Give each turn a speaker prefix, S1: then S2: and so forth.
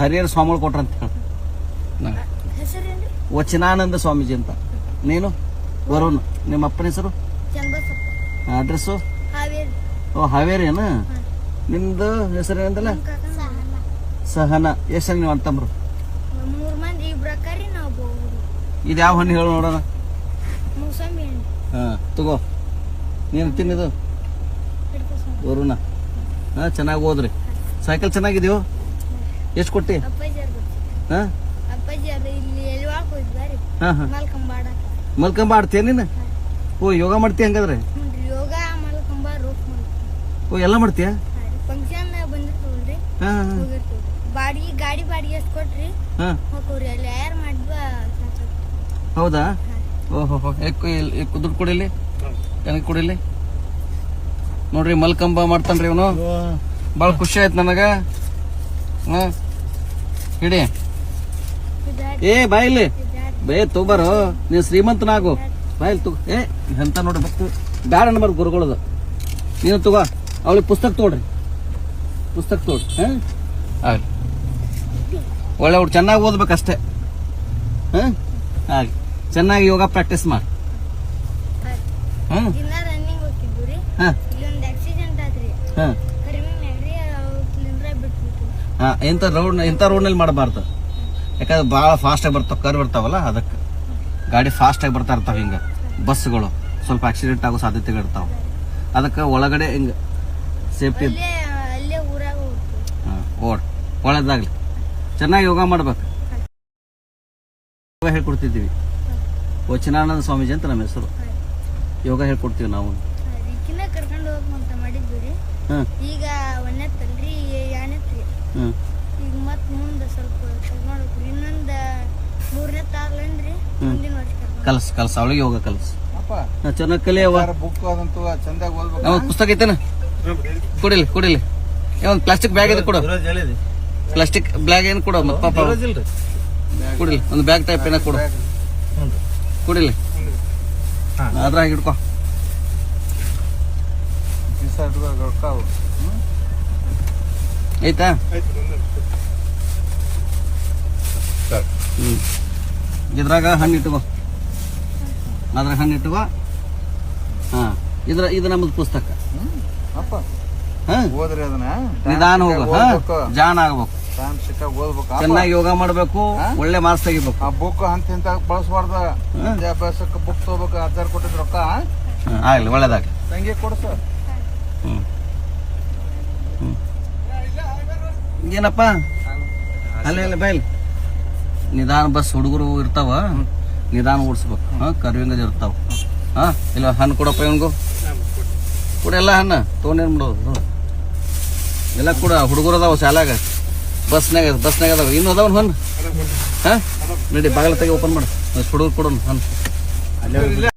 S1: ಹರಿಹರ ಸ್ವಾಮಿಗಳು ಕೊಟ್ರಂತ ಹೇಳ. ವಚನಾನಂದ ಸ್ವಾಮೀಜಿ ಅಂತ. ನೀನು? ವರುಣ್. ನಿಮ್ಮ ಅಪ್ಪನ ಹೆಸರು?
S2: Address
S1: address?
S2: ಹಾವೇರಿ.
S1: ಓ ಹಾವೇರಿ ಏನ ನಿಮ್ದು ಹೆಸರು ಏನಂತಲ್ಲ?
S2: ಸಹನ.
S1: ಎಷ್ಟು ನೀವು ಅಂತಂಬ್ರು ಇದು ಯಾವ ಹಣ್ಣು ಹೇಳು ನೋಡೋಣ. ಹಾ ತಗೋ. ನೀನು ತಿನ್ನಿದು. ವರುಣ. ಹಾ ಚೆನ್ನಾಗಿ ಹೋದ್ರಿ ಸೈಕಲ್ ಚೆನ್ನಾಗಿದೆಯೋ? ಎಷ್ಟು ಕೊಟ್ಟಿ. ಹಾ? ಹಾ ಹಾ.
S2: ಮಲ್ಕಂಬಾಡ
S1: ಮಲ್ಕಂಬ ಆಡ್ತೀಯ ನೀನು ಓ ಯೋಗ ಮಾಡ್ತೀಯ ಹಂಗಾದ್ರೆ?
S2: ಯೋಗ ಮಲ್ಕಂಬ ರೋಪ್
S1: ಓ ಎಲ್ಲ ಮಾಡ್ತೀಯ?
S2: ಫಂಕ್ಷನ್ ಬಂದಿರ್ತವಲ್ರಿ
S1: ಹಾ
S2: ಬಾಡಿಗೆ ಗಾಡಿ ಬಾಡಿಗೆ ಎಷ್ಟು ಕೊಟ್ರಿ?
S1: ಹಾ.
S2: ಹೋಗ್ರಿ ಅಲ್ಲಿ ಯಾರು ಮಾಡಿದ್ವ.
S1: ಹೌದಾ? ಓಹೋ ದುಡ್ಡು ಕೊಡಿಲಿ? ನನಗೆ ಕೊಡಿಲಿ? ನೋಡ್ರಿ ಮಲ್ಕಂಬ ಮಾಡ್ತಾನ್ರಿ ಇವನು. ಭಾಳ ಖುಷಿ ಆಯ್ತು ನನಗ. ಹಾ. ಹಿಡಿ
S2: ಇದಾರಿ
S1: ಏ ಬಾಯಿಲಿ ಬೇ ತೊಗೊಬಾರೋ. ನೀನು ಶ್ರೀಮಂತನಾಗು. ಬಾಯಿಲ್ ತಗೋ. ಏ ಎಂತ ನೋಡಿ ಬರ್ತೀವಿ ಬ್ಯಾಡ ಅನ್ಬಾರ್ದು ಗುರುಗಳದು. ನೀನು ತಗೋ. ಅವಳಿಗೆ ಪುಸ್ತಕ ತೋಡ್ರಿ. ಪುಸ್ತಕ ತೋಡ್ರಿ ಹಾಂ? ಆಗಲಿ ಒಳ್ಳೆ ಅವ್ರು ಚೆನ್ನಾಗಿ ಓದ್ಬೇಕಷ್ಟೇ. ಹಾಂ? ಆಗಲಿ ಚೆನ್ನಾಗಿ ಯೋಗ ಪ್ರಾಕ್ಟೀಸ್ ಮಾಡಿ.
S2: ಹ್ಞೂ
S1: ಹಾಂ? ಹಾಂ. ಇಂಥ ರೋಡ್ ಇಂಥ ರೋಡ್ನಲ್ಲಿ ಮಾಡಬಾರ್ದು. ಯಾಕಂದ್ರೆ ಭಾಳ ಫಾಸ್ಟಾಗಿ ಬರ್ತಾವೆ ಕರ್ ಬರ್ತಾವಲ್ಲ ಅದಕ್ಕೆ. ಗಾಡಿ ಫಾಸ್ಟಾಗಿ ಬರ್ತಾ ಇರ್ತಾವೆ ಹಿಂಗೆ. ಬಸ್ಗಳು ಸ್ವಲ್ಪ ಆಕ್ಸಿಡೆಂಟ್ ಆಗೋ ಸಾಧ್ಯತೆಗಳಿರ್ತಾವೆ ಅದಕ್ಕೆ ಒಳಗಡೆ ಹಿಂಗೆ ಸೇಫ್ಟಿ ಹಾಂ ಓಡ್. ಒಳ್ಳೆದಾಗಲಿ. ಚೆನ್ನಾಗಿ ಯೋಗ ಮಾಡ್ಬೇಕು. ಯೋಗ ಹೇಳ್ಕೊಡ್ತಿದ್ದೀವಿ. ವಚನಾನಂದ ಸ್ವಾಮೀಜಿ ಅಂತ ನಮ್ಮ ಹೆಸರು. ಯೋಗ ಹೇಳ್ಕೊಡ್ತೀವಿ ನಾವು.
S2: ಈಗ ಈಗ ಮತ್ ಮುಂದೆ ಸ್ವಲ್ಪ ಮಾಡ್ಬೇಕ್ರಿ ಇನ್ನೊಂದ ಮೂರನೇ ತಾಗ್ಲನ್ರಿ ಮುಂದಿನ ವರ್ಷ
S1: ಕಲಸ್ ಕಲಸ್. ಅವಳಿಗೆ ಹೋಗ ಕಲಸ್. ಚೆನ್ನಾಗಿ ಕಲಿಯವ
S3: ಬುಕ್ ಅದಂತೂ ಚಂದಾಗಿ ಓದ್ಬೇಕು.
S1: ಒಂದು ಪುಸ್ತಕ ಐತೇನ? ಕೊಡಿಲಿ ಕೊಡಿಲಿ. ಒಂದು ಪ್ಲಾಸ್ಟಿಕ್ ಬ್ಯಾಗ್ ಇದೆ ಕೊಡು. ಪ್ಲಾಸ್ಟಿಕ್ ಬ್ಯಾಗ್ ಏನು ಕೊಡು? ಮತ್ತೆ ಪಾಪ ಕೊಡಿಲಿ. ಒಂದು ಬ್ಯಾಗ್ ಟೈಪ್ ಏನೋ ಕೊಡು. ಕೊಡಿಲಿ. ಅದ್ರಾಗ ಹಿಡ್ಕೊ
S3: ದಿವಸ ರೊಕ್ಕ ಅವು. ಹ್ಮ್?
S1: ಆಯ್ತಾ? ಹ್ಞೂ ಇದ್ರಾಗ ಹಣ್ಣು ಇಟ್ಕೋ. ಅದ್ರಾಗ ಹಣ್ಣು ಇಟ್ಕೋ. ಹಾಂ. ಇದ್ರ ಇದು ನಮ್ಮದು ಪುಸ್ತಕ.
S3: ಹ್ಮ್? ಅಪ್ಪ.
S1: ಹಾಂ.
S3: ಓದ್ರಿ ಅದನ್ನ.
S1: ನಿಧಾನ ಹೋಗು
S3: Time
S1: ಹಾಂ.
S3: ಓದ್ಬೇಕು.
S1: ಜಾನ್ ಆಗ್ಬೇಕು. ಚೆನ್ನಾಗಿ ಯೋಗ ಮಾಡಬೇಕು? ಒಳ್ಳೆ ಮಾರ್ಕ್ಸ್ ತೆಗಿಬೇಕು.
S3: ಆ ಬುಕ್ ಅಂತ ಇಂತ ಬಳಸಬಾರ್ದ ವಿದ್ಯಾಭ್ಯಾಸಕ್ಕೆ ಬುಕ್ ತಗೋಬೇಕು ಹತ್ತಾರು ಕೊಟ್ಟಿದ್ ರೊಕ್ಕ.
S1: ಆಗ್ಲಿ ಒಳ್ಳೇದಾಗ
S3: ತಂಗಿ ತಂಗಿ ಸರ್.
S1: ಹ್ಞೂ ಹ್ಞೂ ಏನಪ್ಪ ಅಲ್ಲೇ ಅಲ್ಲೇ ಬೈಲ್ ನಿಧಾನ ಬಸ್ ಹುಡುಗರು ಇರ್ತಾವ ನಿಧಾನ ಓಡಿಸ್ಬೇಕು. ಹಾಂ ಕರ್ವಿಂಗದ ಇರ್ತಾವ. ಹಾಂ ಇಲ್ಲ ಹಣ್ಣು ಕೊಡಪ್ಪ ಇವನ್ಗು. ಕೊಡ ಎಲ್ಲ ಹಣ್ಣು ತೊಗೊಂಡೇನು ಮಾಡೋದು? ಎಲ್ಲ ಕೂಡ ಹುಡುಗರು ಅದಾವ ಶಾಲಾಗ ಬಸ್ನಾಗ ಬಸ್ನಾಗ ಅದಾವ. ಇನ್ನೂ ಅದಾವ ಹಣ್ಣು ಹಾಂ? ನಡಿ ಬಾಗಿಲ ತೆಗೆ ಓಪನ್ ಮಾಡು. ಹುಡುಗರು ಕೊಡೋಣ ಹಣ್ಣು.